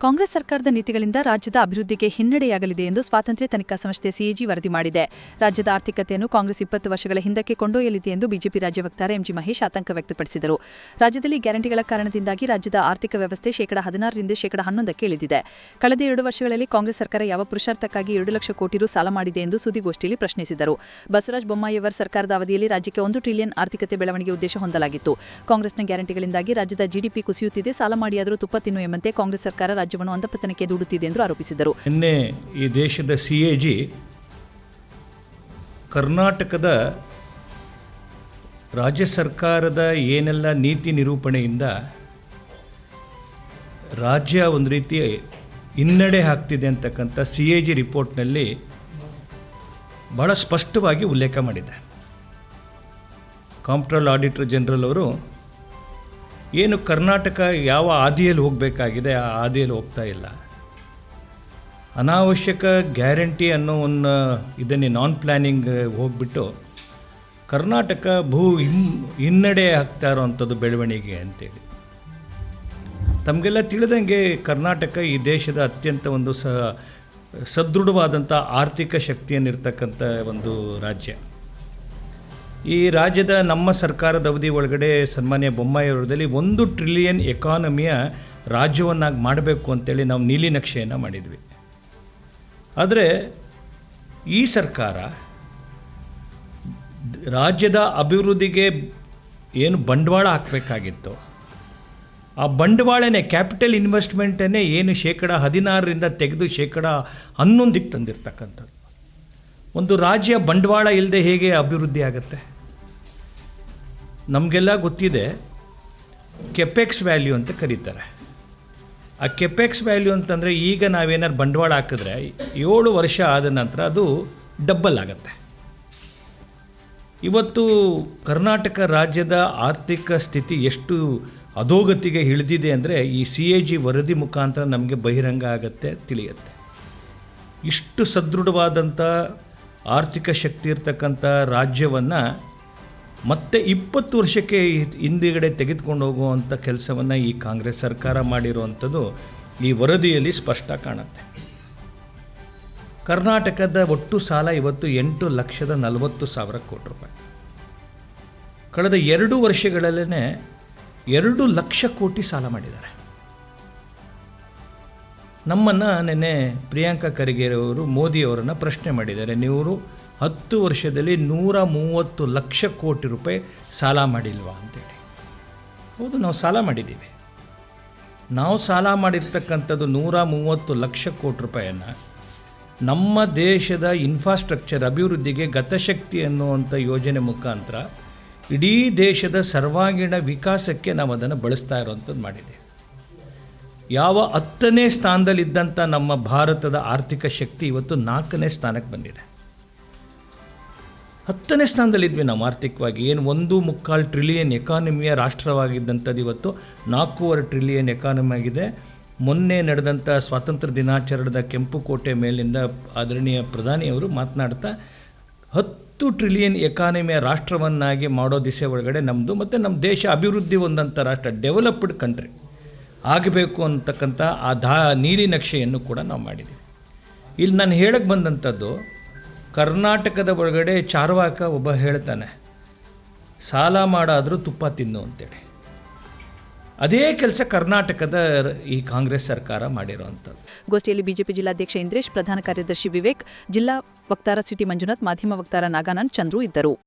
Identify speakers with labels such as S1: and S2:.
S1: ಕಾಂಗ್ರೆಸ್ ಸರ್ಕಾರದ ನೀತಿಗಳಿಂದ ರಾಜ್ಯದ ಅಭಿವೃದ್ಧಿಗೆ ಹಿನ್ನಡೆಯಾಗಲಿದೆ ಎಂದು ಸ್ವಾತಂತ್ರ್ಯ ತನಿಖಾ ಸಂಸ್ಥೆ ಸಿಎಜಿ ವರದಿ ಮಾಡಿದೆ. ರಾಜ್ಯದ ಆರ್ಥಿಕತೆಯನ್ನು ಕಾಂಗ್ರೆಸ್ ಇಪ್ಪತ್ತು ವರ್ಷಗಳ ಹಿಂದಕ್ಕೆ ಕೊಂಡೊಯ್ಯಲಿದೆ ಎಂದು ಬಿಜೆಪಿ ರಾಜ್ಯ ವಕ್ತಾರ ಎಂಜಿ ಮಹೇಶ್ ಆತಂಕ ವ್ಯಕ್ತಪಡಿಸಿದರು. ರಾಜ್ಯದಲ್ಲಿ ಗ್ಯಾರಂಟಿಗಳ ಕಾರಣದಿಂದಾಗಿ ರಾಜ್ಯದ ಆರ್ಥಿಕ ವ್ಯವಸ್ಥೆ ಶೇಕಡ ಹದಿನಾರರಿಂದ ಶೇಕಡ ಹನ್ನೊಂದಕ್ಕೆ ಇಳಿದಿದೆ. ಕಳೆದ ಎರಡು ವರ್ಷಗಳಲ್ಲಿ ಕಾಂಗ್ರೆಸ್ ಸರ್ಕಾರ ಯಾವ ಪುರುಷಾರ್ಥಕ್ಕಾಗಿ ಎರಡು ಲಕ್ಷ ಕೋಟಿ ರು ಸಾಲ ಮಾಡಿದೆ ಎಂದು ಸುದ್ದಿಗೋಷ್ಠಿಯಲ್ಲಿ ಪ್ರಶ್ನಿಸಿದರು. ಬಸವರಾಜ ಬೊಮ್ಮಾಯಿಯವರ ಸರ್ಕಾರದ ಅವಧಿಯಲ್ಲಿ ರಾಜ್ಯಕ್ಕೆ ಒಂದು ಟ್ರಿಲಿಯನ್ ಆರ್ಥಿಕತೆ ಬೆಳವಣಿಗೆ ಉದ್ದೇಶ ಹೊಂದಲಾಗಿತ್ತು. ಕಾಂಗ್ರೆಸ್ನ ಗ್ಯಾರಂಟಿಗಳಿಂದಾಗಿ ರಾಜ್ಯದ ಜಿಡಿಪಿ ಕುಸಿಯುತ್ತಿದೆ. ಸಾಲ ಮಾಡಿಯಾದರೂ ತುಪ್ಪ ತಿನ್ನು ಎಂಬಂತೆ ಕಾಂಗ್ರೆಸ್ ಸರ್ಕಾರ ರಾಜ್ಯವನ್ನು ಅಂಧಪತನಕ್ಕೆ ದೂಡುತ್ತಿದೆ ಎಂದು ಆರೋಪಿಸಿದರು
S2: ನಿನ್ನೆ ಈ ದೇಶದ ಸಿ ಎ ಜಿ ಕರ್ನಾಟಕದ ರಾಜ್ಯ ಸರ್ಕಾರದ ಏನೆಲ್ಲ ನೀತಿ ನಿರೂಪಣೆಯಿಂದ ರಾಜ್ಯ ಒಂದು ರೀತಿ ಹಿನ್ನಡೆ ಆಗ್ತಿದೆ ಅಂತಕ್ಕಂಥ ಸಿ ಎ ಜಿ ರಿಪೋರ್ಟ್ನಲ್ಲಿ ಭಾಳ ಸ್ಪಷ್ಟವಾಗಿ ಉಲ್ಲೇಖ ಮಾಡಿದೆ. ಕಾಂಪ್ಟ್ರಲ್ ಆಡಿಟರ್ ಜನರಲ್ ಅವರು ಏನು ಕರ್ನಾಟಕ ಯಾವ ಹಾದಿಯಲ್ಲಿ ಹೋಗಬೇಕಾಗಿದೆ ಆ ಹಾದಿಯಲ್ಲಿ ಹೋಗ್ತಾ ಇಲ್ಲ. ಅನಾವಶ್ಯಕ ಗ್ಯಾರಂಟಿ ಅನ್ನೋ ಒಂದು ಇದನ್ನೇ ನಾನ್ ಪ್ಲ್ಯಾನಿಂಗ್ ಹೋಗ್ಬಿಟ್ಟು ಕರ್ನಾಟಕ ಭೂ ಹಿಮ್, ಹಿನ್ನಡೆ ಆಗ್ತಾ ಇರೋವಂಥದ್ದು ಬೆಳವಣಿಗೆ ಅಂತೇಳಿ. ತಮಗೆಲ್ಲ ತಿಳಿದಂಗೆ ಕರ್ನಾಟಕ ಈ ದೇಶದ ಅತ್ಯಂತ ಒಂದು ಸ, ಸದೃಢವಾದಂಥ ಆರ್ಥಿಕ ಶಕ್ತಿಯನ್ನಿರ್ತಕ್ಕಂಥ ಒಂದು ರಾಜ್ಯ. ಈ ರಾಜ್ಯದ ನಮ್ಮ ಸರ್ಕಾರದ ಅವಧಿ ಒಳಗಡೆ ಸನ್ಮಾನ್ಯ ಬೊಮ್ಮಾಯಿಯವರದಲ್ಲಿ ಒಂದು ಟ್ರಿಲಿಯನ್ ಎಕಾನಮಿಯ ರಾಜ್ಯವನ್ನಾಗಿ ಮಾಡಬೇಕು ಅಂತೇಳಿ ನಾವು ನೀಲಿ ನಕ್ಷೆಯನ್ನು ಮಾಡಿದ್ವಿ. ಆದರೆ ಈ ಸರ್ಕಾರ ರಾಜ್ಯದ ಅಭಿವೃದ್ಧಿಗೆ ಏನು ಬಂಡವಾಳ ಹಾಕಬೇಕಾಗಿತ್ತು? ಆ ಬಂಡವಾಳನೇ ಕ್ಯಾಪಿಟಲ್ ಇನ್ವೆಸ್ಟ್ಮೆಂಟನ್ನೇ ಏನು ಶೇಕಡ ಹದಿನಾರರಿಂದ ತೆಗೆದು ಶೇಕಡ ಹನ್ನೊಂದಕ್ಕೆ ತಂದಿರ್ತಕ್ಕಂಥದ್ದು. ಒಂದು ರಾಜ್ಯ ಬಂಡವಾಳ ಇಲ್ಲದೆ ಹೇಗೆ ಅಭಿವೃದ್ಧಿ ಆಗುತ್ತೆ? ನಮಗೆಲ್ಲ ಗೊತ್ತಿದೆ ಕೆಪೆಕ್ಸ್ ವ್ಯಾಲ್ಯೂ ಅಂತ ಕರೀತಾರೆ. ಆ ಕೆಪೆಕ್ಸ್ ವ್ಯಾಲ್ಯೂ ಅಂತಂದರೆ ಈಗ ನಾವೇನಾದ್ರು ಬಂಡವಾಳ ಹಾಕಿದ್ರೆ ಏಳು ವರ್ಷ ಆದ ನಂತರ ಅದು ಡಬ್ಬಲ್ ಆಗುತ್ತೆ. ಇವತ್ತು ಕರ್ನಾಟಕ ರಾಜ್ಯದ ಆರ್ಥಿಕ ಸ್ಥಿತಿ ಎಷ್ಟು ಅಧೋಗತಿಗೆ ಇಳಿದಿದೆ ಅಂದರೆ ಈ ಸಿ ಎ ಜಿ ವರದಿ ಮುಖಾಂತರ ನಮಗೆ ಬಹಿರಂಗ ಆಗತ್ತೆ, ತಿಳಿಯುತ್ತೆ. ಇಷ್ಟು ಸದೃಢವಾದಂಥ ಆರ್ಥಿಕ ಶಕ್ತಿ ಇರ್ತಕ್ಕಂಥ ರಾಜ್ಯವನ್ನು ಮತ್ತೆ ಇಪ್ಪತ್ತು ವರ್ಷಕ್ಕೆ ಹಿಂದಿಗಡೆ ತೆಗೆದುಕೊಂಡು ಹೋಗುವಂಥ ಕೆಲಸವನ್ನು ಈ ಕಾಂಗ್ರೆಸ್ ಸರ್ಕಾರ ಮಾಡಿರುವಂಥದ್ದು ಈ ವರದಿಯಲ್ಲಿ ಸ್ಪಷ್ಟ ಕಾಣುತ್ತೆ. ಕರ್ನಾಟಕದ ಒಟ್ಟು ಸಾಲ ಇವತ್ತು ಎಂಟು ಲಕ್ಷದ ನಲವತ್ತು ಸಾವಿರ ಕೋಟಿ ರೂಪಾಯಿ. ಕಳೆದ ಎರಡು ವರ್ಷಗಳಲ್ಲೇ ಎರಡು ಲಕ್ಷ ಕೋಟಿ ಸಾಲ ಮಾಡಿದ್ದಾರೆ. ನಮ್ಮನ್ನು ನಿನ್ನೆ ಪ್ರಿಯಾಂಕಾ ಖರ್ಗೆ ಅವರು ಮೋದಿಯವರನ್ನು ಪ್ರಶ್ನೆ ಮಾಡಿದ್ದಾರೆ. ನೀವು ಹತ್ತು ವರ್ಷದಲ್ಲಿ ನೂರ ಮೂವತ್ತು ಲಕ್ಷ ಕೋಟಿ ರೂಪಾಯಿ ಸಾಲ ಮಾಡಿಲ್ವಾ ಅಂತೇಳಿ. ಹೌದು, ನಾವು ಸಾಲ ಮಾಡಿದ್ದೀವಿ. ನಾವು ಸಾಲ ಮಾಡಿರ್ತಕ್ಕಂಥದ್ದು ನೂರ ಮೂವತ್ತು ಲಕ್ಷ ಕೋಟಿ ರೂಪಾಯಿಯನ್ನು ನಮ್ಮ ದೇಶದ ಇನ್ಫ್ರಾಸ್ಟ್ರಕ್ಚರ್ ಅಭಿವೃದ್ಧಿಗೆ ಗತಶಕ್ತಿ ಅನ್ನುವಂಥ ಯೋಜನೆ ಮುಖಾಂತರ ಇಡೀ ದೇಶದ ಸರ್ವಾಂಗೀಣ ವಿಕಾಸಕ್ಕೆ ನಾವು ಅದನ್ನು ಬಳಸ್ತಾ ಇರೋವಂಥದ್ದು ಮಾಡಿದ್ದೇವೆ. ಯಾವ ಹತ್ತನೇ ಸ್ಥಾನದಲ್ಲಿದ್ದಂಥ ನಮ್ಮ ಭಾರತದ ಆರ್ಥಿಕ ಶಕ್ತಿ ಇವತ್ತು ನಾಲ್ಕನೇ ಸ್ಥಾನಕ್ಕೆ ಬಂದಿದೆ. ಹತ್ತನೇ ಸ್ಥಾನದಲ್ಲಿದ್ವಿ ನಾವು ಆರ್ಥಿಕವಾಗಿ. ಏನು ಒಂದು ಮುಕ್ಕಾಲು ಟ್ರಿಲಿಯನ್ ಎಕಾನಮಿಯ ರಾಷ್ಟ್ರವಾಗಿದ್ದಂಥದ್ದು ಇವತ್ತು ನಾಲ್ಕೂವರೆ ಟ್ರಿಲಿಯನ್ ಎಕಾನಮಿ ಆಗಿದೆ. ಮೊನ್ನೆ ನಡೆದಂಥ ಸ್ವಾತಂತ್ರ್ಯ ದಿನಾಚರಣೆದ ಕೆಂಪುಕೋಟೆ ಮೇಲಿಂದ ಆದರಣೀಯ ಪ್ರಧಾನಿಯವರು ಮಾತನಾಡ್ತಾ, ಹತ್ತು ಟ್ರಿಲಿಯನ್ ಎಕಾನಮಿಯ ರಾಷ್ಟ್ರವನ್ನಾಗಿ ಮಾಡೋ ದಿಸೆ ಒಳಗಡೆ ನಮ್ಮದು ಮತ್ತು ನಮ್ಮ ದೇಶ ಅಭಿವೃದ್ಧಿ ಹೊಂದಂಥ ರಾಷ್ಟ್ರ ಡೆವಲಪ್ಡ್ ಕಂಟ್ರಿ ಆಗಬೇಕು ಅಂತಕ್ಕಂಥ ಆ ದಾ ನೀಲಿ ನಕ್ಷೆಯನ್ನು ಕೂಡ ನಾವು ಮಾಡಿದ್ದೀವಿ. ಇಲ್ಲಿ ನಾನು ಹೇಳಕ್ಕೆ ಬಂದಂಥದ್ದು ಕರ್ನಾಟಕದ ಒಳಗಡೆ ಚಾರ್ವಾಕ ಒಬ್ಬ ಹೇಳ್ತಾನೆ, ಸಾಲ ಮಾಡಾದರೂ ತುಪ್ಪ ತಿನ್ನು ಅಂತೇಳಿ. ಅದೇ ಕೆಲಸ ಕರ್ನಾಟಕದ ಈ ಕಾಂಗ್ರೆಸ್ ಸರ್ಕಾರ ಮಾಡಿರೋವಂಥದ್ದು
S1: ಗೋಷ್ಠಿಯಲ್ಲಿ ಬಿಜೆಪಿ ಜಿಲ್ಲಾಧ್ಯಕ್ಷ ಇಂದ್ರೇಶ್, ಪ್ರಧಾನ ಕಾರ್ಯದರ್ಶಿ ವಿವೇಕ್, ಜಿಲ್ಲಾ ವಕ್ತಾರ ಸಿಟಿ ಮಂಜುನಾಥ್, ಮಾಧ್ಯಮ ವಕ್ತಾರ ನಾಗಾನಂದ್ ಚಂದ್ರು ಇದ್ದರು.